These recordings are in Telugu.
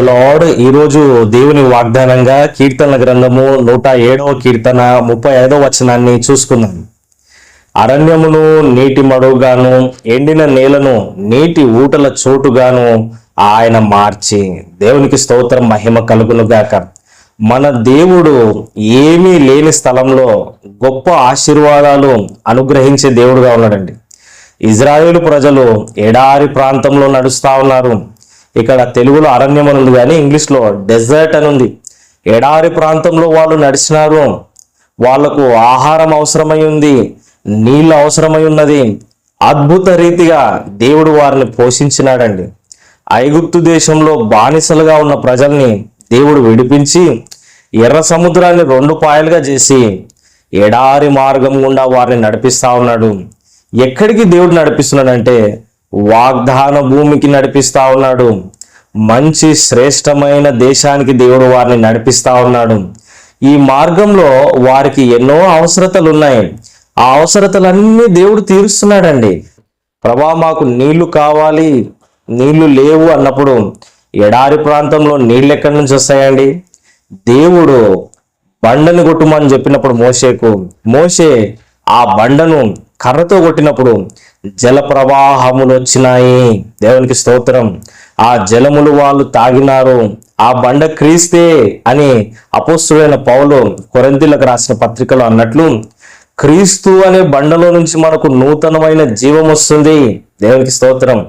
లార్డ్ ఈరోజు దేవుని వాగ్దానంగా కీర్తనల గ్రంథము నూట ఏడవ కీర్తన ముప్పై ఐదవ వచనాన్ని చూసుకుందాం. అరణ్యమును నీటి మడుగాను ఎండిన నేలను నీటి ఊటల చోటుగాను ఆయన మార్చి. దేవునికి స్తోత్రం మహిమ కలుగునుగాక. మన దేవుడు ఏమీ లేని స్థలంలో గొప్ప ఆశీర్వాదాలు అనుగ్రహించే దేవుడుగా ఉన్నాడండి. ఇజ్రాయేల్ ప్రజలు ఎడారి ప్రాంతంలో నడుస్తా ఉన్నారు. ఇక్కడ తెలుగులో అరణ్యం అని ఉంది కానీ ఇంగ్లీష్లో డెజర్ట్ అని ఉంది. ఎడారి ప్రాంతంలో వాళ్ళు నడిచినారు. వాళ్ళకు ఆహారం అవసరమై ఉంది. నీళ్ళు అవసరమై ఉన్నది. అద్భుత రీతిగా దేవుడు వారిని పోషించినాడండి. ఐగుప్తు దేశంలో బానిసలుగా ఉన్న ప్రజల్ని దేవుడు విడిపించి ఎర్ర సముద్రాన్ని రెండు పాయలుగా చేసి ఎడారి మార్గం గుండా వారిని నడిపిస్తా ఉన్నాడు. ఎక్కడికి దేవుడు నడిపిస్తున్నాడంటే వాగ్దాన భూమికి నడిపిస్తా ఉన్నాడు. మంచి శ్రేష్టమైన దేశానికి దేవుడు వారిని నడిపిస్తా ఉన్నాడు. ఈ మార్గంలో వారికి ఎన్నో అవసరతలు ఉన్నాయి ఆ అవసరతలన్నీ దేవుడు తీరుస్తున్నాడండి. ప్రభా మాకు నీళ్ళు కావాలి. నీళ్ళు లేవు అన్నప్పుడు ఎడారి ప్రాంతంలో నీళ్ళు ఎక్కడి నుంచి వస్తాయండి? దేవుడు బండను కొట్టుమని చెప్పినప్పుడు మోసేకు మోసే ఆ బండను కర్రతో కొట్టినప్పుడు జల ప్రవాహములు వచ్చినాయి. దేవునికి స్తోత్రం. ఆ జలములు వాళ్ళు తాగినారు. ఆ బండ క్రీస్తే అని అపోస్తుడైన పౌలు కొరంతిలకు రాసిన పత్రికలో అన్నట్లు క్రీస్తు అనే బండలో నుంచి మనకు నూతనమైన జీవం వస్తుంది. దేవునికి స్తోత్రం.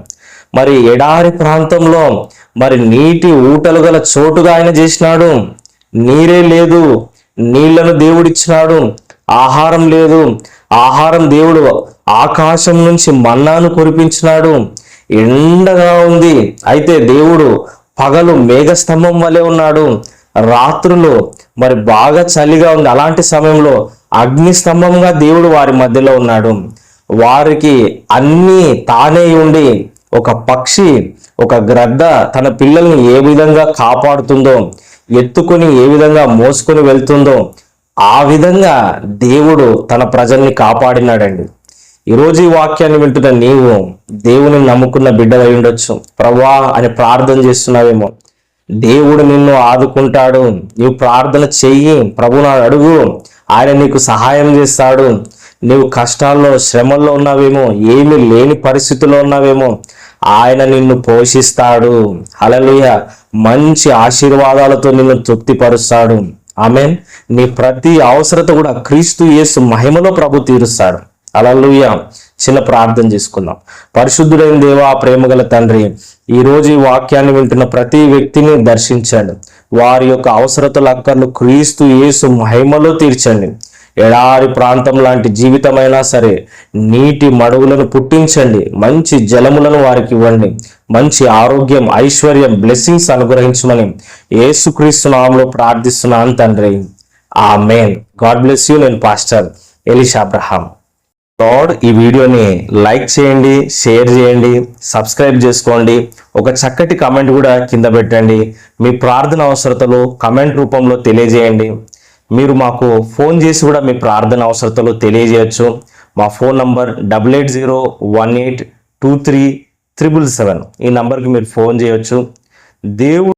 మరి ఎడారి ప్రాంతంలో మరి నీటి ఊటలు గల చోటుగా ఆయన చేసినాడు. నీరే లేదు నీళ్ళను దేవుడిచ్చినాడు. ఆహారం లేదు ఆహారం దేవుడు ఆకాశం నుంచి మన్నాను కురిపించినాడు. ఎండగా ఉంది. అయితే దేవుడు పగలు మేఘస్తంభం వలె ఉన్నాడు. రాత్రులు మరి బాగా చలిగా ఉంది. అలాంటి సమయంలో అగ్ని స్తంభంగా దేవుడు వారి మధ్యలో ఉన్నాడు. వారికి అన్నీ తానే ఉండి ఒక పక్షి ఒక గ్రద్ద తన పిల్లల్ని ఏ విధంగా కాపాడుతుందో ఎత్తుకొని ఏ విధంగా మోసుకొని వెళ్తుందో ఆ విధంగా దేవుడు తన ప్రజల్ని కాపాడినాడండి. ఈరోజు ఈ వాక్యాన్ని వింటున్న నీవు దేవుని నమ్ముకున్న బిడ్డవై ఉండొచ్చు. ప్రభా అని ప్రార్థన చేస్తున్నావేమో. దేవుడు నిన్ను ఆదుకుంటాడు. నీవు ప్రార్థన చెయ్యి. ప్రభుని అడుగు. ఆయన నీకు సహాయం చేస్తాడు. నీవు కష్టాల్లో శ్రమల్లో ఉన్నావేమో. ఏమీ లేని పరిస్థితుల్లో ఉన్నావేమో. ఆయన నిన్ను పోషిస్తాడు. హలలుయ మంచి ఆశీర్వాదాలతో నిన్ను తృప్తిపరుస్తాడు. ఆమెన్. నీ ప్రతి అవసరత కూడా క్రీస్తు యేసు మహిమలో ప్రభు తీరుస్తాడు. అలలుయ చిన్న ప్రార్థన చేసుకుందాం. పరిశుద్ధుడైన దేవా ప్రేమగల తండ్రి ఈ రోజు ఈ వాక్యాన్ని వింటున్న ప్రతి వ్యక్తిని దర్శించండి. వారి యొక్క అవసరతల అక్కర్లు క్రీస్తు యేసు మహిమలో తీర్చండి. ఎడారి ప్రాంతం లాంటి జీవితమైనా సరే నీటి మడుగులను పుట్టించండి. మంచి జలములను వారికి ఇవ్వండి. మంచి ఆరోగ్యం ఐశ్వర్యం బ్లెస్సింగ్స్ అనుగ్రహించమని ఏసుక్రీస్తు నామంలో ప్రార్థిస్తున్నాను తండ్రి. Amen God bless you. నేను పాస్టర్ ఎలిషా అబ్రహాం. లార్డ్ ఈ వీడియోని లైక్ చేయండి షేర్ చేయండి సబ్స్క్రైబ్ చేసుకోండి. ఒక చక్కటి కమెంట్ కూడా కింద పెట్టండి. మీ ప్రార్థన అవసరతలు కమెంట్ రూపంలో తెలియజేయండి. మీరు మాకు ఫోన్ చేసి కూడా మీ ప్రార్థన అవసరతలు తెలియజేయచ్చు. మా phone number double eight zero one eight two three triple seven ఈ నంబర్కి మీరు ఫోన్ చేయొచ్చు. దేవుడు